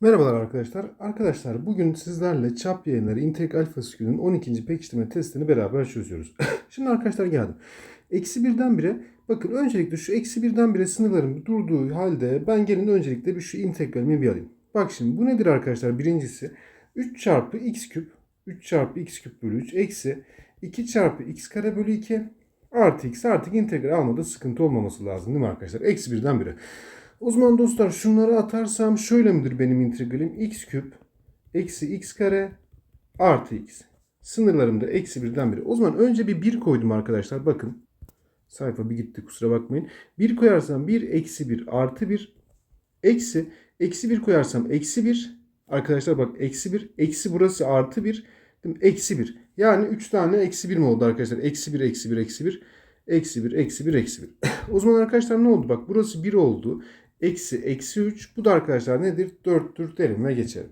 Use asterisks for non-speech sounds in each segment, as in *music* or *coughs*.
Merhabalar arkadaşlar. Arkadaşlar bugün sizlerle çap yayınları integral fasikülün 12. pekiştirme testini beraber çözüyoruz. *laughs* Şimdi arkadaşlar geldim. Eksi birden bire bakın öncelikle şu eksi birden bire sınırlarım durduğu halde ben gelin öncelikle bir şu integralimi bir alayım. Bak şimdi bu nedir arkadaşlar? Birincisi 3 çarpı x küp 3 çarpı x küp bölü 3 eksi 2 çarpı x kare bölü 2 artı x artık integral almada sıkıntı olmaması lazım değil mi arkadaşlar? Eksi birden bire. O zaman dostlar şunları atarsam şöyle midir benim integralim? x küp eksi x kare artı x. Sınırlarım da eksi birden biri. O zaman önce bir 1 koydum arkadaşlar. Bakın sayfa bir gitti kusura bakmayın. 1 koyarsam 1 eksi 1 artı 1 eksi eksi 1 koyarsam eksi 1 arkadaşlar bak eksi 1 eksi burası artı 1 değil mi? eksi 1 yani 3 tane eksi 1 mi oldu arkadaşlar eksi 1 eksi 1 eksi 1 eksi 1 eksi 1 eksi 1 o zaman arkadaşlar ne oldu bak burası 1 oldu eksi eksi 3 bu da arkadaşlar nedir 4'tür derim ve geçelim.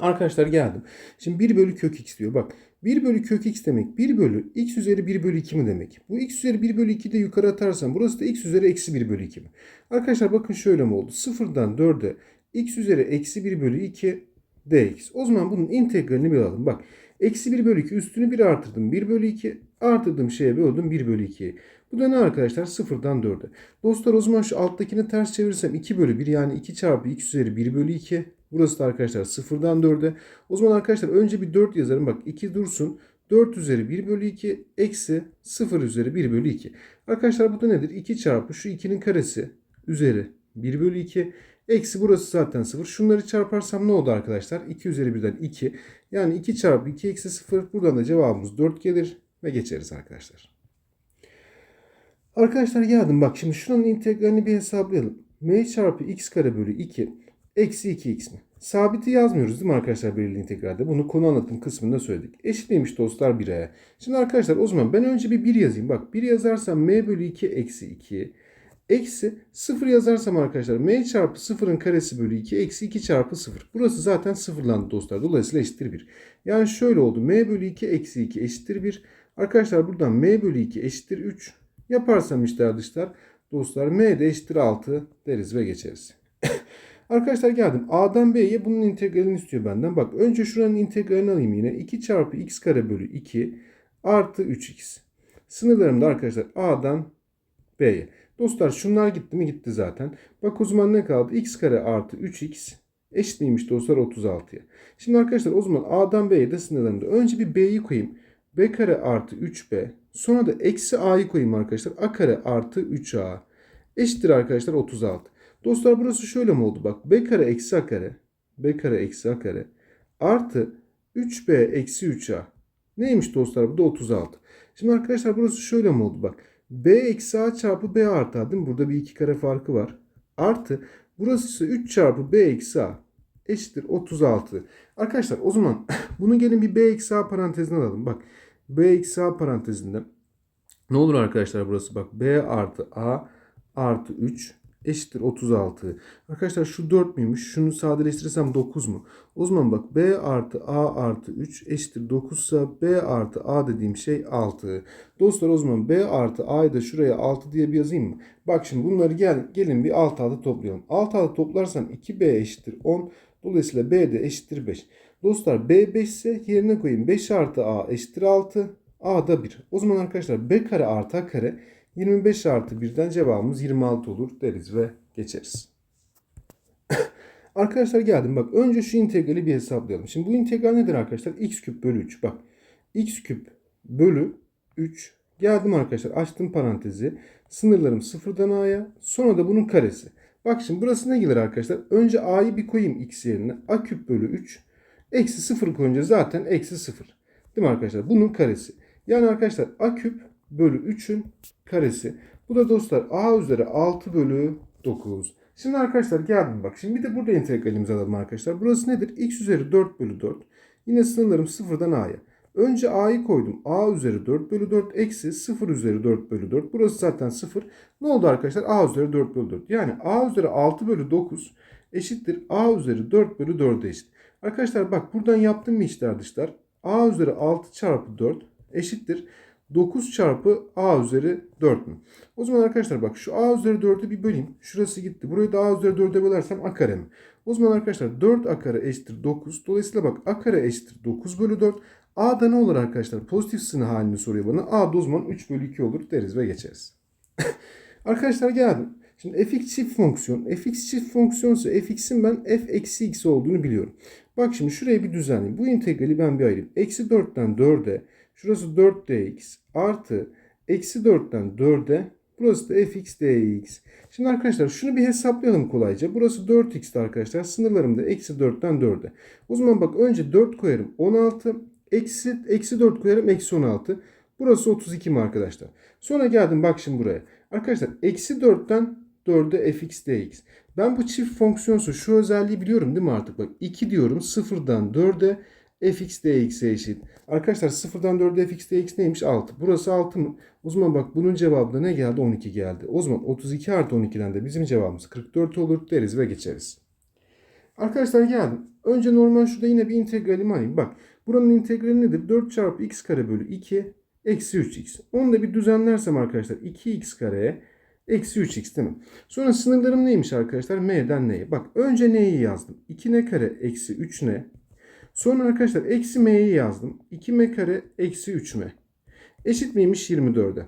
Arkadaşlar geldim. Şimdi 1 bölü kök x diyor. Bak 1 bölü kök x demek 1 bölü x üzeri 1 bölü 2 mi demek? Bu x üzeri 1 bölü 2 de yukarı atarsam burası da x üzeri eksi 1 bölü 2 mi? Arkadaşlar bakın şöyle mi oldu? 0'dan 4'e x üzeri eksi 1 bölü 2 dx. O zaman bunun integralini bir alalım. Bak eksi 1 bölü 2 üstünü 1 artırdım. 1 bölü 2 artırdığım şeye böldüm 1 bölü 2'yi. Bu da ne arkadaşlar? 0'dan 4'e. Dostlar o zaman şu alttakini ters çevirirsem 2 bölü 1 yani 2 çarpı x üzeri 1 bölü 2. Burası da arkadaşlar 0'dan 4'e. O zaman arkadaşlar önce bir 4 yazarım. Bak 2 dursun. 4 üzeri 1 bölü 2 eksi 0 üzeri 1 bölü 2. Arkadaşlar bu da nedir? 2 çarpı şu 2'nin karesi üzeri 1 bölü 2. Eksi burası zaten 0. Şunları çarparsam ne oldu arkadaşlar? 2 üzeri 1'den 2. Yani 2 çarpı 2 eksi 0. Buradan da cevabımız 4 gelir. Ve geçeriz arkadaşlar. Arkadaşlar geldim. Bak şimdi şuranın integralini bir hesaplayalım. m çarpı x kare bölü 2 eksi 2x mi? Sabiti yazmıyoruz değil mi arkadaşlar belirli integralde? Bunu konu anlatım kısmında söyledik. Eşit neymiş dostlar 1'e? Şimdi arkadaşlar o zaman ben önce bir 1 yazayım. Bak 1 yazarsam m bölü 2 eksi 2 eksi 0 yazarsam arkadaşlar m çarpı 0'ın karesi bölü 2 eksi 2 çarpı 0. Burası zaten sıfırlandı dostlar. Dolayısıyla eşittir 1. Yani şöyle oldu. m bölü 2 eksi 2 eşittir 1. Arkadaşlar buradan m bölü 2 eşittir 3. Yaparsam işte dışlar dostlar m de eşittir 6 deriz ve geçeriz. *laughs* Arkadaşlar geldim. A'dan B'ye bunun integralini istiyor benden. Bak önce şuranın integralini alayım yine. 2 çarpı x kare bölü 2 artı 3x. Sınırlarım da arkadaşlar A'dan B'ye. Dostlar şunlar gitti mi gitti zaten. Bak o zaman ne kaldı? x kare artı 3x eşit neymiş dostlar 36'ya. Şimdi arkadaşlar o zaman A'dan B'ye de sınırlarımda. Önce bir B'yi koyayım. B kare artı 3B. Sonra da eksi A'yı koyayım arkadaşlar. A kare artı 3A. Eşittir arkadaşlar 36. Dostlar burası şöyle mi oldu? Bak B kare eksi A kare. B kare eksi A kare. Artı 3B eksi 3A. Neymiş dostlar? Bu da 36. Şimdi arkadaşlar burası şöyle mi oldu? Bak B eksi A çarpı B artı A değil mi? Burada bir iki kare farkı var. Artı burası ise 3 çarpı B eksi A eşittir 36. Arkadaşlar o zaman *laughs* bunu gelin bir B eksi A parantezine alalım. Bak B eksi A parantezinde ne olur arkadaşlar burası bak B artı A artı 3 eşittir 36. Arkadaşlar şu 4 müymüş? Şunu sadeleştirirsem 9 mu? O zaman bak B artı A artı 3 eşittir 9 ise B artı A dediğim şey 6. Dostlar o zaman B artı A'yı da şuraya 6 diye bir yazayım mı? Bak şimdi bunları gel, gelin bir alt alta toplayalım. Alt alta toplarsam 2B eşittir 10. Dolayısıyla B de eşittir 5. Dostlar B 5 ise yerine koyayım. 5 artı A eşittir 6. A da 1. O zaman arkadaşlar B kare artı A kare 25 artı 1'den cevabımız 26 olur deriz ve geçeriz. *coughs* arkadaşlar geldim bak önce şu integrali bir hesaplayalım. Şimdi bu integral nedir arkadaşlar? x küp bölü 3 bak. x küp bölü 3 geldim arkadaşlar açtım parantezi. Sınırlarım sıfırdan a'ya sonra da bunun karesi. Bak şimdi burası ne gelir arkadaşlar? Önce a'yı bir koyayım x yerine. a küp bölü 3 eksi 0 koyunca zaten eksi 0. Değil mi arkadaşlar? Bunun karesi. Yani arkadaşlar a küp bölü 3'ün karesi. Bu da dostlar a üzeri 6 bölü 9. Şimdi arkadaşlar geldim bak. Şimdi bir de burada integralimizi alalım arkadaşlar. Burası nedir? x üzeri 4 bölü 4. Yine sınırlarım sıfırdan a'ya. Önce a'yı koydum. a üzeri 4 bölü 4 eksi 0 üzeri 4 bölü 4. Burası zaten 0. Ne oldu arkadaşlar? a üzeri 4 bölü 4. Yani a üzeri 6 bölü 9 eşittir a üzeri 4 bölü 4'e eşit. Arkadaşlar bak buradan yaptım mı içler dışlar? a üzeri 6 çarpı 4 eşittir. 9 çarpı a üzeri 4 mü? O zaman arkadaşlar bak şu a üzeri 4'ü bir böleyim. Şurası gitti. Burayı da a üzeri 4'e bölersem a kare mi? O zaman arkadaşlar 4a kare eşittir 9. Dolayısıyla bak a kare eşittir 9 bölü 4. A'da ne olur arkadaşlar? Pozitif sınır halini soruyor bana. A'da o zaman 3 bölü 2 olur deriz ve geçeriz. *laughs* arkadaşlar geldim. Şimdi fx çift fonksiyon. fx çift fonksiyonsa fx'in ben f eksi x olduğunu biliyorum. Bak şimdi şuraya bir düzenleyeyim. Bu integrali ben bir ayırayım. Eksi 4'ten 4'e. Şurası 4dx artı eksi 4'ten 4'e. Burası da fx dx. Şimdi arkadaşlar şunu bir hesaplayalım kolayca. Burası 4x'ti arkadaşlar. Sınırlarım da eksi 4'ten 4'e. O zaman bak önce 4 koyarım 16. Eksi, eksi 4 koyarım eksi 16. Burası 32 mi arkadaşlar? Sonra geldim bak şimdi buraya. Arkadaşlar eksi 4'ten 4'e fx dx. Ben bu çift fonksiyonsa şu özelliği biliyorum değil mi artık? Bak 2 diyorum 0'dan 4'e fx dx'e eşit. Arkadaşlar 0'dan 4'e fx dx neymiş? 6. Burası 6 mı? O zaman bak bunun cevabı da ne geldi? 12 geldi. O zaman 32 artı 12'den de bizim cevabımız 44 olur deriz ve geçeriz. Arkadaşlar geldim. Önce normal şurada yine bir integralimi alayım. Bak buranın integrali nedir? 4 çarpı x kare bölü 2 eksi 3x. Onu da bir düzenlersem arkadaşlar 2x kareye eksi 3x değil mi? Sonra sınırlarım neymiş arkadaşlar? M'den N'ye. Bak önce N'yi yazdım. 2N kare eksi 3N. Sonra arkadaşlar eksi M'yi yazdım. 2M kare eksi 3M. Eşit miymiş 24'e?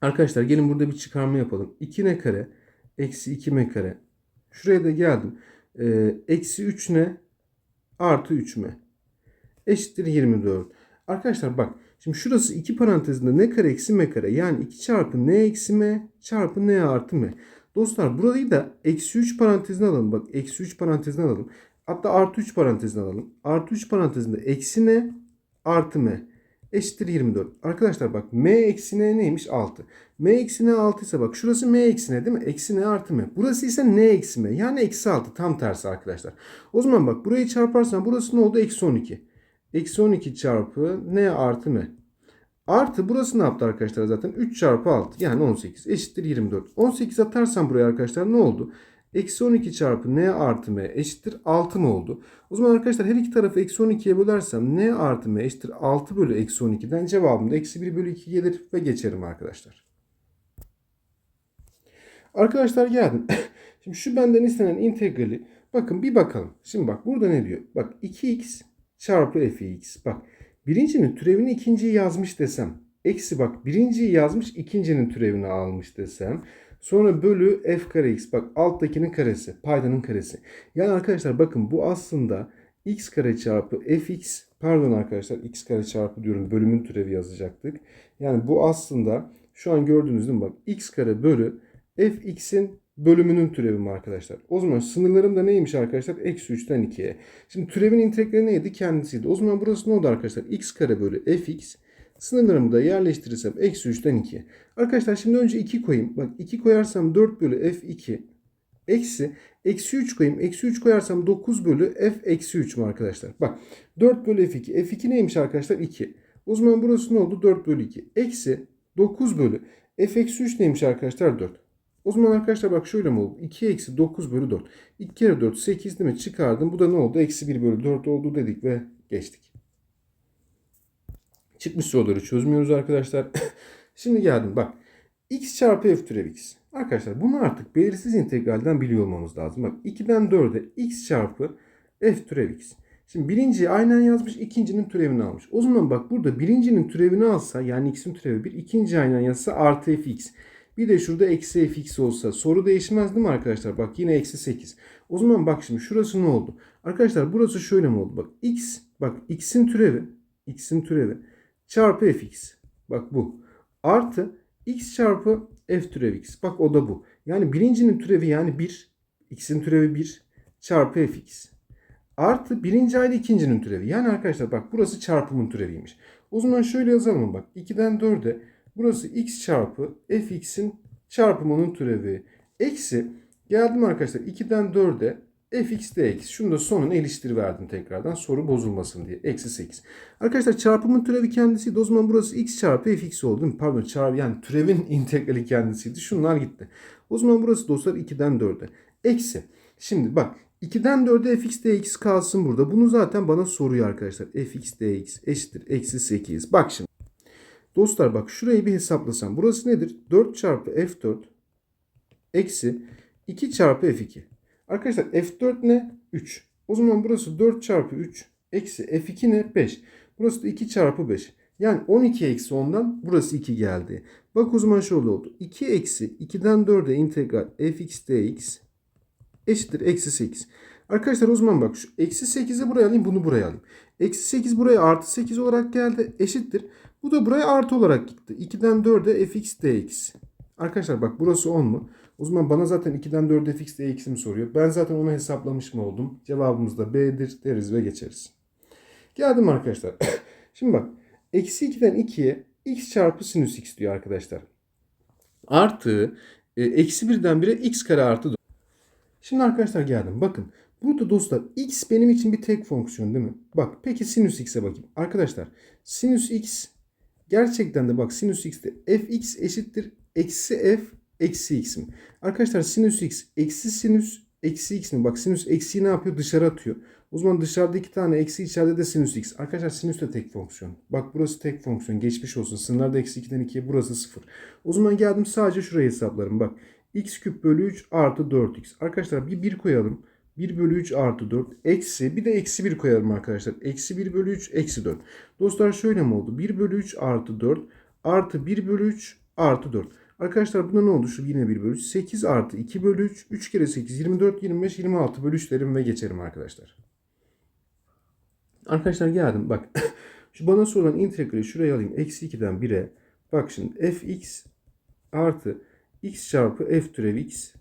Arkadaşlar gelin burada bir çıkarma yapalım. 2N kare eksi 2M kare. Şuraya da geldim. Ee, eksi 3N artı 3M. Eşittir 24. Arkadaşlar bak. Şimdi şurası iki parantezinde n kare eksi m kare. Yani 2 çarpı n eksi m çarpı n artı m. Dostlar burayı da eksi 3 parantezine alalım. Bak eksi 3 parantezine alalım. Hatta artı 3 parantezine alalım. Artı 3 parantezinde eksi n artı m eşittir 24. Arkadaşlar bak m eksi n neymiş? 6. m eksi n 6 ise bak şurası m eksi n değil mi? Eksi n artı m. Burası ise n eksi m. Yani eksi 6 tam tersi arkadaşlar. O zaman bak burayı çarparsan burası ne oldu? Eksi 12. Eksi 12 çarpı n artı m. Artı burası ne yaptı arkadaşlar zaten? 3 çarpı 6 yani 18 eşittir 24. 18 atarsam buraya arkadaşlar ne oldu? Eksi 12 çarpı n artı m eşittir 6 mı oldu? O zaman arkadaşlar her iki tarafı eksi 12'ye bölersem n artı m eşittir 6 bölü eksi 12'den cevabım da eksi 1 bölü 2 gelir ve geçerim arkadaşlar. Arkadaşlar geldim. *coughs* Şimdi şu benden istenen integrali bakın bir bakalım. Şimdi bak burada ne diyor? Bak 2x çarpı fx. Bak birincinin türevini ikinciyi yazmış desem. Eksi bak birinciyi yazmış ikincinin türevini almış desem. Sonra bölü f kare x. Bak alttakinin karesi. Paydanın karesi. Yani arkadaşlar bakın bu aslında x kare çarpı fx. Pardon arkadaşlar x kare çarpı diyorum. Bölümün türevi yazacaktık. Yani bu aslında şu an gördüğünüz değil mi? Bak x kare bölü fx'in bölümünün türevi mi arkadaşlar? O zaman sınırlarım da neymiş arkadaşlar? Eksi 3'ten 2'ye. Şimdi türevin integrali neydi? Kendisiydi. O zaman burası ne oldu arkadaşlar? x kare bölü fx. Sınırlarımı da yerleştirirsem eksi 3'ten 2. Arkadaşlar şimdi önce 2 koyayım. Bak 2 koyarsam 4 bölü f2 eksi eksi 3 koyayım. Eksi 3 koyarsam 9 bölü f eksi 3 mü arkadaşlar? Bak 4 bölü f2. f2 neymiş arkadaşlar? 2. O zaman burası ne oldu? 4 bölü 2. Eksi 9 bölü f eksi 3 neymiş arkadaşlar? 4. O zaman arkadaşlar bak şöyle mi oldu? 2 eksi 9 bölü 4. 2 kere 4 8 değil mi? Çıkardım. Bu da ne oldu? Eksi 1 bölü 4 oldu dedik ve geçtik. Çıkmış soruları çözmüyoruz arkadaşlar. *laughs* Şimdi geldim bak. x çarpı f türev x. Arkadaşlar bunu artık belirsiz integralden biliyor olmamız lazım. Bak 2'den 4'e x çarpı f türev x. Şimdi birinciyi aynen yazmış, ikincinin türevini almış. O zaman bak burada birincinin türevini alsa yani x'in türevi 1, ikinci aynen yazsa artı fx. Bir de şurada eksi fx olsa soru değişmez değil mi arkadaşlar? Bak yine eksi 8. O zaman bak şimdi şurası ne oldu? Arkadaşlar burası şöyle mi oldu? Bak x, bak x'in türevi, x'in türevi çarpı fx. Bak bu. Artı x çarpı f türev x. Bak o da bu. Yani birincinin türevi yani 1. x'in türevi 1 çarpı fx. Artı birinci ayrı ikincinin türevi. Yani arkadaşlar bak burası çarpımın türeviymiş. O zaman şöyle yazalım bak. 2'den 4'e burası x çarpı fx'in çarpımının türevi. Eksi geldim arkadaşlar 2'den 4'e fx dx. Şunu da sonuna iliştiri verdim tekrardan soru bozulmasın diye. Eksi 8. Arkadaşlar çarpımın türevi kendisiydi. O zaman burası x çarpı fx oldu değil mi? Pardon çarpı yani türevin *laughs* integrali kendisiydi. Şunlar gitti. O zaman burası dostlar 2'den 4'e. Eksi. Şimdi bak 2'den 4'e fx dx kalsın burada. Bunu zaten bana soruyor arkadaşlar. fx dx eşittir. Eksi 8. Bak şimdi. Dostlar bak şurayı bir hesaplasam. Burası nedir? 4 çarpı f4 eksi 2 çarpı f2. Arkadaşlar F4 ne? 3. O zaman burası 4 çarpı 3 eksi F2 ne? 5. Burası da 2 çarpı 5. Yani 12 eksi 10'dan burası 2 geldi. Bak o zaman şöyle oldu. 2 eksi 2'den 4'e integral fx dx eşittir eksi 8. Arkadaşlar o zaman bak şu eksi 8'i buraya alayım bunu buraya alayım. Eksi 8 buraya artı 8 olarak geldi eşittir. Bu da buraya artı olarak gitti. 2'den 4'e fx dx. Arkadaşlar bak burası 10 mu? O zaman bana zaten 2'den 4'e fx dx'i mi soruyor? Ben zaten onu hesaplamış mı oldum? Cevabımız da B'dir deriz ve geçeriz. Geldim arkadaşlar. *coughs* Şimdi bak. Eksi 2'den 2'ye x çarpı sinüs x diyor arkadaşlar. Artı e, eksi 1'den 1'e x kare artı 4. Şimdi arkadaşlar geldim. Bakın. Burada dostlar x benim için bir tek fonksiyon değil mi? Bak peki sinüs x'e bakayım. Arkadaşlar sinüs x gerçekten de bak sinüs x'te fx eşittir eksi f eksi x mi? Arkadaşlar sinüs x eksi sinüs eksi x mi? Bak sinüs eksiği ne yapıyor? Dışarı atıyor. O zaman dışarıda iki tane eksi içeride de sinüs x. Arkadaşlar sinüs de tek fonksiyon. Bak burası tek fonksiyon. Geçmiş olsun. Sınırlarda eksi 2'den 2'ye burası 0. O zaman geldim sadece şurayı hesaplarım. Bak x küp bölü 3 artı 4x. Arkadaşlar bir 1 koyalım. 1 bölü 3 artı 4 eksi bir de eksi 1 koyalım arkadaşlar. Eksi 1 bölü 3 eksi 4. Dostlar şöyle mi oldu? 1 bölü 3 artı 4 artı 1 bölü 3 artı 4. Arkadaşlar bunda ne oldu? Şu yine 1 bölü 3. 8 artı 2 bölü 3. 3 kere 8 24 25 26 bölü 3 derim ve geçerim arkadaşlar. Arkadaşlar geldim bak. *laughs* Şu bana sorulan integrali şuraya alayım. Eksi 2'den 1'e. Bak şimdi fx artı x çarpı f türevi x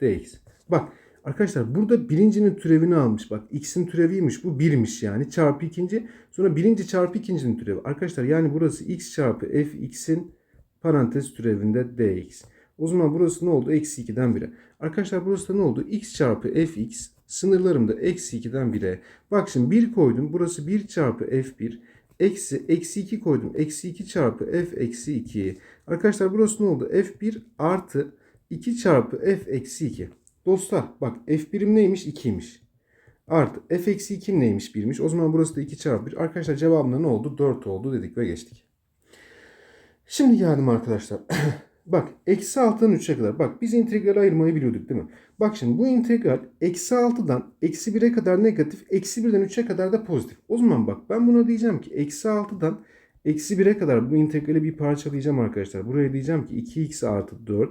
dx. Bak arkadaşlar burada birincinin türevini almış. Bak x'in türeviymiş bu birmiş yani. Çarpı ikinci. Sonra birinci çarpı ikincinin türevi. Arkadaşlar yani burası x çarpı f x'in parantez türevinde dx. O zaman burası ne oldu? Eksi 2'den 1'e. Arkadaşlar burası da ne oldu? x çarpı fx sınırlarım da eksi 2'den 1'e. Bak şimdi 1 koydum. Burası 1 çarpı f1. Eksi, eksi 2 koydum. Eksi 2 çarpı f eksi 2. Arkadaşlar burası ne oldu? f1 artı 2 çarpı f eksi 2. Dostlar bak f1'im neymiş? 2'ymiş. Artı f eksi 2'm neymiş? 1'miş. O zaman burası da 2 çarpı 1. Arkadaşlar cevabında ne oldu? 4 oldu dedik ve geçtik. Şimdi geldim arkadaşlar. *clears throat* Bak eksi 6'dan 3'e kadar. Bak biz integrali ayırmayı biliyorduk değil mi? Bak şimdi bu integral eksi 6'dan eksi 1'e kadar negatif. Eksi 1'den 3'e kadar da pozitif. O zaman bak ben buna diyeceğim ki eksi 6'dan eksi 1'e kadar bu integrali bir parçalayacağım arkadaşlar. Buraya diyeceğim ki 2x artı 4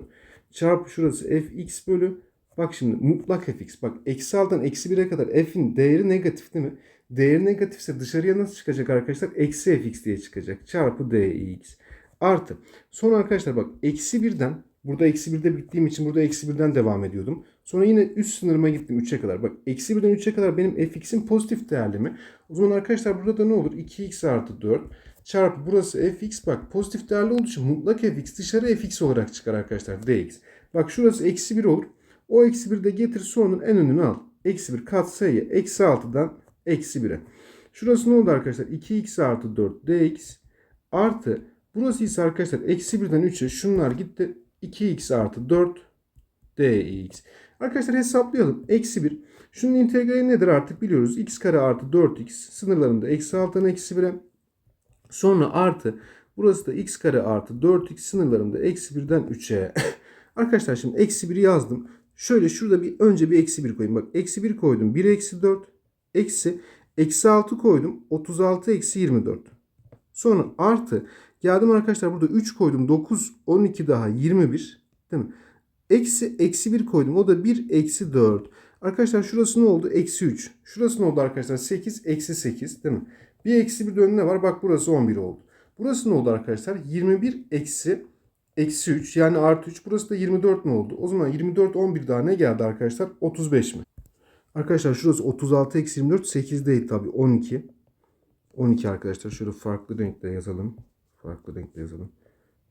çarpı şurası fx bölü. Bak şimdi mutlak fx. Bak eksi 6'dan eksi 1'e kadar f'in değeri negatif değil mi? Değeri negatifse dışarıya nasıl çıkacak arkadaşlar? Eksi fx diye çıkacak. Çarpı dx. Artı. Sonra arkadaşlar bak eksi 1'den burada eksi 1'de bittiğim için burada eksi 1'den devam ediyordum. Sonra yine üst sınırıma gittim 3'e kadar. Bak eksi 1'den 3'e kadar benim fx'in pozitif değerli mi? O zaman arkadaşlar burada da ne olur? 2x artı 4 çarpı burası fx bak pozitif değerli olduğu için mutlak fx dışarı fx olarak çıkar arkadaşlar dx. Bak şurası eksi 1 olur. O eksi 1 de getir sonun en önünü al. Eksi 1 katsayı eksi 6'dan eksi 1'e. Şurası ne oldu arkadaşlar? 2x artı 4 dx artı Burası ise arkadaşlar eksi 1'den 3'e şunlar gitti. 2x artı 4 dx. Arkadaşlar hesaplayalım. Eksi 1. Şunun integrali nedir artık biliyoruz. x kare artı 4x sınırlarında eksi 6'dan eksi 1'e. Sonra artı burası da x kare artı 4x sınırlarında eksi 1'den 3'e. *laughs* arkadaşlar şimdi eksi 1'i yazdım. Şöyle şurada bir önce bir eksi 1 koyayım. Bak eksi 1 koydum. 1 eksi 4 eksi eksi 6 koydum. 36 eksi 24. Sonra artı Geldim arkadaşlar burada 3 koydum. 9, 12 daha 21. Değil mi? Eksi, eksi 1 koydum. O da 1, eksi 4. Arkadaşlar şurası ne oldu? Eksi 3. Şurası ne oldu arkadaşlar? 8, eksi 8. Değil mi? Bir eksi bir de önüne var. Bak burası 11 oldu. Burası ne oldu arkadaşlar? 21 eksi eksi 3 yani artı 3. Burası da 24 ne oldu? O zaman 24, 11 daha ne geldi arkadaşlar? 35 mi? Arkadaşlar şurası 36 eksi 24 8 değil tabi 12. 12 arkadaşlar şöyle farklı renkle yazalım. Farklı renkle yazalım.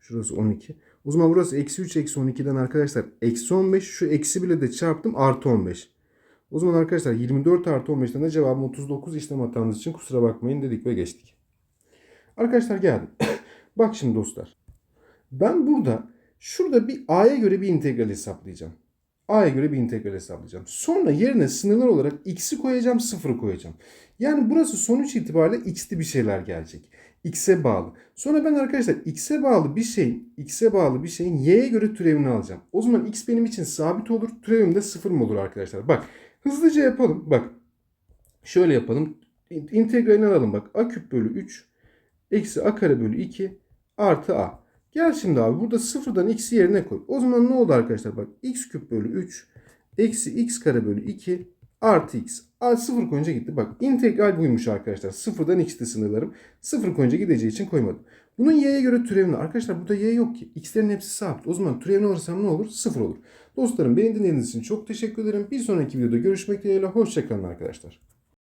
Şurası 12. O zaman burası eksi 3 eksi 12'den arkadaşlar eksi 15. Şu eksi bile de çarptım artı 15. O zaman arkadaşlar 24 artı 15'ten de cevabım 39 işlem hatamız için kusura bakmayın dedik ve geçtik. Arkadaşlar geldim. *coughs* Bak şimdi dostlar. Ben burada şurada bir a'ya göre bir integral hesaplayacağım. A'ya göre bir integral hesaplayacağım. Sonra yerine sınırlar olarak x'i koyacağım, sıfırı koyacağım. Yani burası sonuç itibariyle x'li bir şeyler gelecek. x'e bağlı. Sonra ben arkadaşlar x'e bağlı bir şeyin x'e bağlı bir şeyin y'ye göre türevini alacağım. O zaman x benim için sabit olur. Türevim de sıfır mı olur arkadaşlar? Bak hızlıca yapalım. Bak şöyle yapalım. İntegralini alalım bak. a küp bölü 3 eksi a kare bölü 2 artı a. Gel şimdi abi burada sıfırdan x'i yerine koy. O zaman ne oldu arkadaşlar? Bak x küp bölü 3 eksi x kare bölü 2 artı x. A sıfır koyunca gitti. Bak integral buymuş arkadaşlar. Sıfırdan x'ti sınırlarım. Sıfır koyunca gideceği için koymadım. Bunun y'ye göre türevini. Arkadaşlar burada y yok ki. X'lerin hepsi sabit. O zaman türevini alırsam ne olur? Sıfır olur. Dostlarım beni dinlediğiniz için çok teşekkür ederim. Bir sonraki videoda görüşmek dileğiyle. Hoşçakalın arkadaşlar.